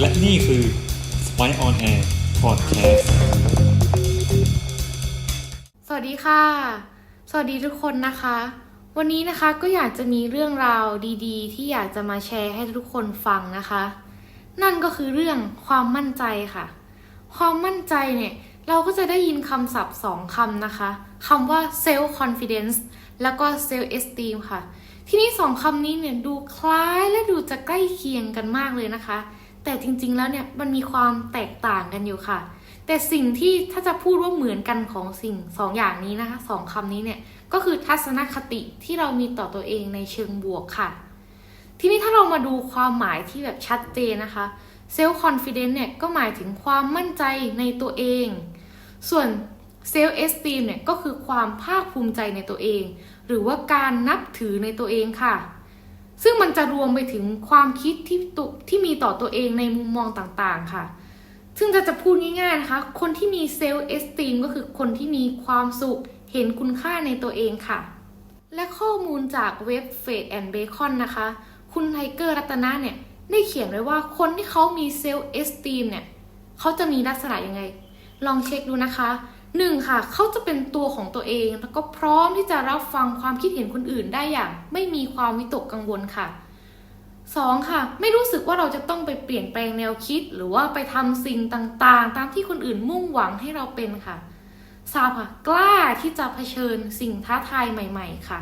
และนี่คือ Spy on Air Podcast สวัสดีค่ะ สวัสดีทุกคนนะคะ วันนี้นะคะก็อยากจะมีเรื่องราวดีๆ ที่อยากจะมาแชร์ให้ทุกคนฟังนะคะ นั่นก็คือเรื่องความมั่นใจค่ะ ความมั่นใจเนี่ย เราก็จะได้ยินคำศัพท์สองคำนะคะคำว่า self confidence แล้วก็ self esteem ค่ะ ทีนี้สองคำนี้เนี่ยดูคล้ายและดูจะใกล้เคียงกันมากเลยนะคะ แต่จริงๆแล้วเนี่ยมันมีความแตกต่างกันอยู่ค่ะ แต่สิ่งที่ถ้าจะพูดว่าเหมือนกันของสิ่งสองอย่างนี้นะคะสองคำนี้เนี่ยก็คือทัศนคติที่เรามีต่อตัวเองในเชิงบวกค่ะ ทีนี้ถ้าเรามาดูความหมายที่แบบชัดเจนนะคะ self confidence เนี่ยก็หมายถึงความมั่นใจในตัวเอง ส่วน self esteem เนี่ยก็คือความภาคภูมิใจในตัวเอง หรือว่าการนับถือในตัวเองค่ะ ซึ่งมันจะรวมไปถึงความคิดที่ตที่มีต่อตัวเองในมุมมองต่างๆค่ะ ซึ่งจะจะพูดง่ายๆนะคะ คนที่มีเซลล์เอสตีมก็คือคนที่มีความสุข เห็นคุณค่าในตัวเองค่ะ และข้อมูลจากเว็บเฟดแอนด์เบคอนนะคะ คุณไทเกอร์รัตนะเนี่ย ได้เขียนไว้ว่าคนที่เขามีเซลล์เอสตีมเนี่ย เขาจะมีลักษณะยังไง ลองเช็คดูนะคะ หนึ่งค่ะเขาจะเป็นตัวของตัวเอง แล้วก็พร้อมที่จะรับฟังความคิดเห็นคนอื่นได้อย่าง ไม่มีความวิตกกังวลค่ะสองค่ะ ไม่รู้สึกว่าเราจะต้องไปเปลี่ยนแปลงแนวคิด หรือว่าไปทำสิ่งต่างๆ ตามที่คนอื่นมุ่งหวังให้เราเป็นค่ะสามค่ะ กล้าที่จะเผชิญสิ่งท้าทายใหม่ ๆ ค่ะ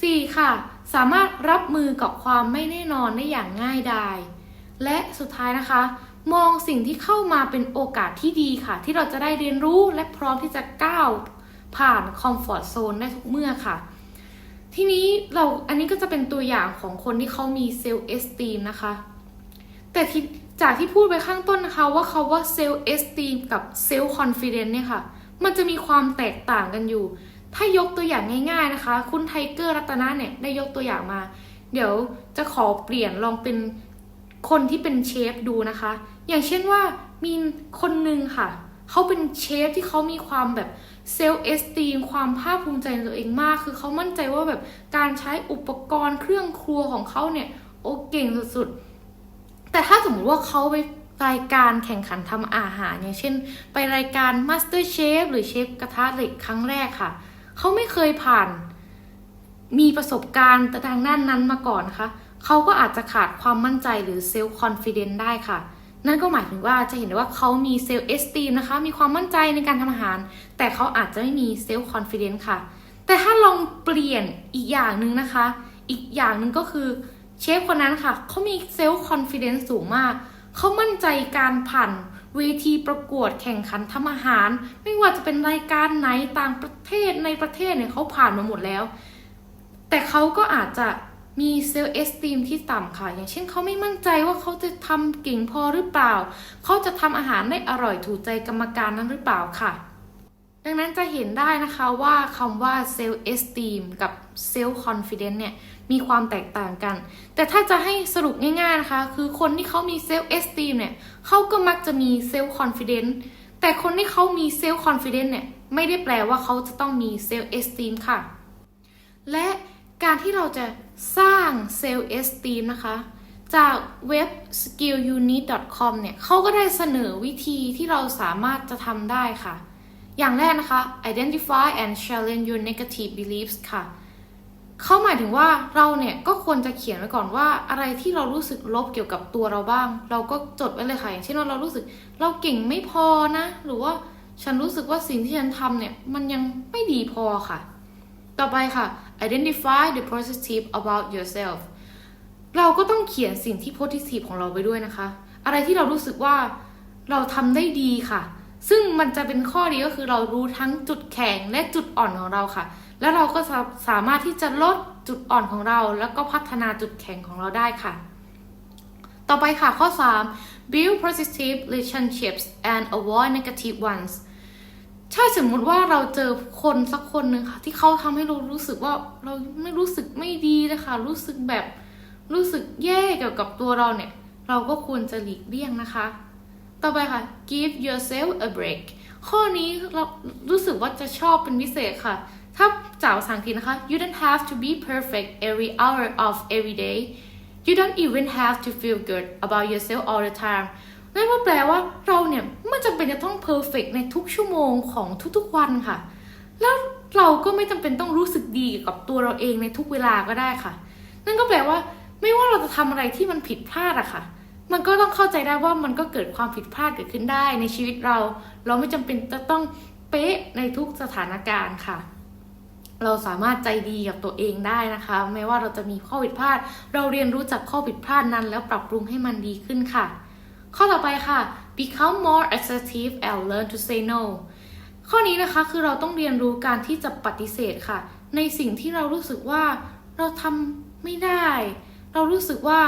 สี่ค่ะ สามารถรับมือกับความไม่แน่นอนได้อย่างง่ายดาย และสุดท้ายนะคะ มองสิ่งที่เข้ามาเป็นโอกาสที่ดีค่ะ ที่เราจะได้เรียนรู้และพร้อมที่จะก้าวผ่านคอมฟอร์ทโซนได้ทุกเมื่อค่ะ ทีนี้เราอันนี้ก็จะเป็นตัวอย่างของคนที่เขามีเซลล์เอสตีมนะคะ แต่ที่จากที่พูดไปข้างต้นนะคะว่าเขาว่าเซลล์เอสตีมกับเซลล์คอนฟิเดนซ์เนี่ยค่ะ มันจะมีความแตกต่างกันอยู่ ถ้ายกตัวอย่างง่ายๆนะคะ คุณไทเกอร์รัตนะเนี่ยได้ยกตัวอย่างมา เดี๋ยวจะขอเปลี่ยนลองเป็นคนที่เป็นเชฟดูนะคะ อย่างเช่นว่ามีคนหนึ่งค่ะ เขาเป็นเชฟที่เขามีความแบบเซลล์เอสตีมความภาคภูมิใจในตัวเองมาก คือเขามั่นใจว่าแบบการใช้อุปกรณ์เครื่องครัวของเขาเนี่ย โอเก่งสุดๆ แต่ถ้าสมมติว่าเขาไปรายการแข่งขันทำอาหารอย่างเช่น ไปรายการ Master Chef หรือเชฟกระทะเหล็กครั้งแรกค่ะ เขาไม่เคยผ่านมีประสบการณ์ทางด้านนั้นมาก่อนนะคะเขาก็อาจจะขาดความมั่นใจหรือเซลล์คอนฟิเดนซ์ได้ค่ะ นั่นก็หมายถึงว่าจะเห็นได้ว่าเขามีเซลล์เอสตีมนะคะ มีความมั่นใจในการทำอาหาร แต่เขาอาจจะไม่มีเซลล์คอนฟิเดนซ์ค่ะ แต่ถ้าลองเปลี่ยนอีกอย่างหนึ่งนะคะ อีกอย่างหนึ่งก็คือเชฟคนนั้นค่ะ เขามีเซลล์คอนฟิเดนซ์สูงมาก เขามั่นใจการผ่านเวทีประกวดแข่งขันทำอาหาร ไม่ว่าจะเป็นรายการไหนต่างประเทศในประเทศเนี่ยเขาผ่านมาหมดแล้ว แต่เขาก็อาจจะ มีเซลล์เอสตีมที่ต่ำค่ะ อย่างเช่นเขาไม่มั่นใจว่าเขาจะทำเก่งพอหรือเปล่า เขาจะทำอาหารได้อร่อยถูกใจกรรมการนั้นหรือเปล่าค่ะ ดังนั้นจะเห็นได้นะคะว่าคำว่าเซลล์เอสตีมกับเซลล์คอนฟิเดนซ์เนี่ยมีความแตกต่างกัน แต่ถ้าจะให้สรุปง่ายๆนะคะ คือคนที่เขามีเซลล์เอสตีมเนี่ยเขาก็มักจะมีเซลล์คอนฟิเดนซ์แต่คนที่เขามีเซลล์คอนฟิเดนซ์เนี่ยไม่ได้แปลว่าเขาจะต้องมีเซลล์เอสตีมค่ะ และ การที่เราจะสร้างเซลล์เอสตีมนะคะ จากเว็บ skillunit.com เนี่ยเขาก็ได้เสนอวิธีที่เราสามารถจะทำได้ค่ะ อย่างแรกนะคะ identify and challenge your negative beliefs ค่ะเขาหมายถึงว่าเราเนี่ยก็ควรจะเขียนไว้ก่อนว่าอะไรที่เรารู้สึกลบเกี่ยวกับตัวเราบ้าง เราก็จดไว้เลยค่ะ อย่างเช่นว่าเรารู้สึกเราเก่งไม่พอนะ หรือว่าฉันรู้สึกว่าสิ่งที่ฉันทำเนี่ยมันยังไม่ดีพอค่ะ ต่อไปค่ะ identify the positive about yourself เราก็ต้องเขียนสิ่งที่ positive ของเราไปด้วยนะคะ อะไรที่เรารู้สึกว่าเราทำได้ดีค่ะ ซึ่งมันจะเป็นข้อดีก็คือเรารู้ทั้งจุดแข็งและจุดอ่อนของเราค่ะ แล้วเราก็สามารถที่จะลดจุดอ่อนของเรา แล้วก็พัฒนาจุดแข็งของเราได้ค่ะ ต่อไปค่ะข้อ 3 build positive relationships and avoid negative ones ถ้าสมมุติว่าเราเจอคนสักคนหนึ่งค่ะ ที่เขาทำให้เรารู้สึกว่าเราไม่รู้สึกไม่ดีเลยค่ะ รู้สึกแบบรู้สึกแย่เกี่ยวกับตัวเราเนี่ย เราก็ควรจะหลีกเลี่ยงนะคะ ต่อไปค่ะ give yourself a break ข้อนี้เรารู้สึกว่าจะชอบเป็นพิเศษค่ะ ถ้าจากภาษาอังกฤษนะคะ you don't have to be perfect every hour of every day you don't even have to feel good about yourself all the time นั่นก็แปลว่าเราเนี่ยไม่จำเป็นจะต้อง perfect ในทุกชั่วโมงของทุกๆวันค่ะ แล้วเราก็ไม่จำเป็นต้องรู้สึกดีกับตัวเราเองในทุกเวลาก็ได้ค่ะ นั่นก็แปลว่า ไม่ว่าเราจะทำอะไรที่มันผิดพลาดอะค่ะ มันก็ต้องเข้าใจได้ว่ามันก็เกิดความผิดพลาดเกิดขึ้นได้ในชีวิตเรา เราไม่จำเป็นจะต้องเป๊ะในทุกสถานการณ์ค่ะเราสามารถใจดีกับตัวเองได้นะคะ แม้ว่าเราจะมีข้อผิดพลาด เราเรียนรู้จากข้อผิดพลาดนั้น แล้วปรับปรุงให้มันดีขึ้นค่ะ ข้อต่อไปค่ะ become more assertive and learn to say no ข้อนี้นะคะคือเราต้องเรียนรู้การที่จะปฏิเสธค่ะ ในสิ่งที่เรารู้สึกว่าเราทำไม่ได้ เรารู้สึกว่า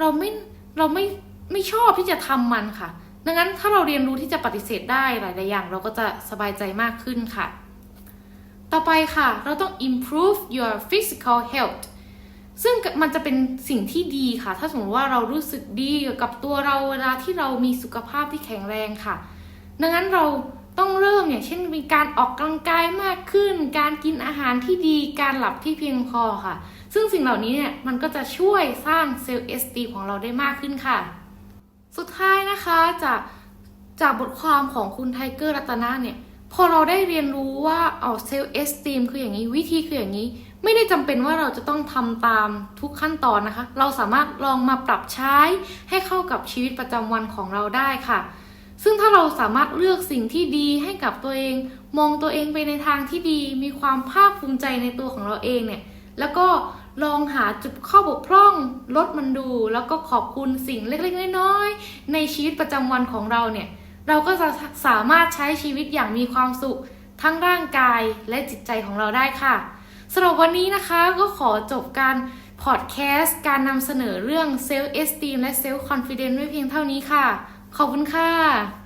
เราไม่เราไม่ไม่ชอบที่จะทำมันค่ะ ดังนั้นถ้าเราเรียนรู้ที่จะปฏิเสธได้หลาย ๆ อย่าง เราก็จะสบายใจมากขึ้นค่ะ ต่อไปค่ะ เราต้อง improve your physical health ซึ่งมันจะเป็นสิ่งที่ดีค่ะ ถ้าสมมติว่าเรารู้สึกดีกับตัวเราเวลาที่เรามีสุขภาพที่แข็งแรงค่ะ ดังนั้นเราต้องเริ่มอย่างเช่นมีการออกกำลังกายมากขึ้น การกินอาหารที่ดี การหลับที่เพียงพอค่ะ ซึ่งสิ่งเหล่านี้เนี่ยมันก็จะช่วยสร้างเซลล์เอสตีของเราได้มากขึ้นค่ะ สุดท้ายนะคะจากจากบทความของคุณไทเกอร์รัตนาเนี่ย พอเราได้เรียนรู้ว่าเอาเซลล์เอสตีมคืออย่างนี้วิธีคืออย่างนี้ ไม่ได้จำเป็นว่าเราจะต้องทำตามทุกขั้นตอนนะคะ เราสามารถลองมาปรับใช้ให้เข้ากับชีวิตประจำวันของเราได้ค่ะ ซึ่งถ้าเราสามารถเลือกสิ่งที่ดีให้กับตัวเอง มองตัวเองไปในทางที่ดี มีความภาคภูมิใจในตัวของเราเองเนี่ย แล้วก็ลองหาจุดข้อบกพร่องลดมันดู แล้วก็ขอบคุณสิ่งเล็กๆน้อยๆในชีวิตประจำวันของเราเนี่ย เราก็จะสามารถใช้ชีวิตอย่างมีความสุข ทั้งร่างกายและจิตใจของเราได้ค่ะ สำหรับวันนี้นะคะก็ขอจบการพอดแคสต์การนำเสนอเรื่องเซลล์เอสตีมและเซลล์คอนฟิเดนซ์ไว้เพียงเท่านี้ค่ะ ขอบคุณค่ะ